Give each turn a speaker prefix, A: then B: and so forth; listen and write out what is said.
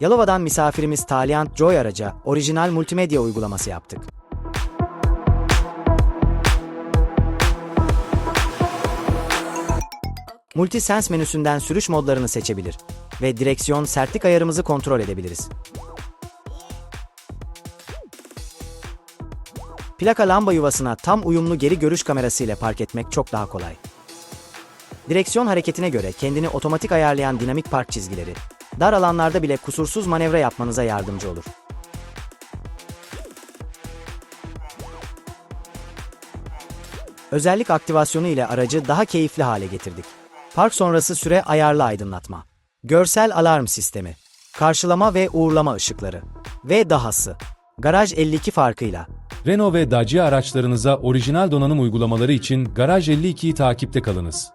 A: Yalova'dan misafirimiz Taliant Joy araca orijinal multimedya uygulaması yaptık. Multisense menüsünden sürüş modlarını seçebilir ve direksiyon sertlik ayarımızı kontrol edebiliriz. Plaka lamba yuvasına tam uyumlu geri görüş kamerası ile park etmek çok daha kolay. Direksiyon hareketine göre kendini otomatik ayarlayan dinamik park çizgileri, dar alanlarda bile kusursuz manevra yapmanıza yardımcı olur. Özellik aktivasyonu ile aracı daha keyifli hale getirdik. Park sonrası süre ayarlı aydınlatma, görsel alarm sistemi, karşılama ve uğurlama ışıkları ve dahası. Garaj 52 farkıyla
B: Renault ve Dacia araçlarınıza orijinal donanım uygulamaları için Garaj 52'yi takipte kalınız.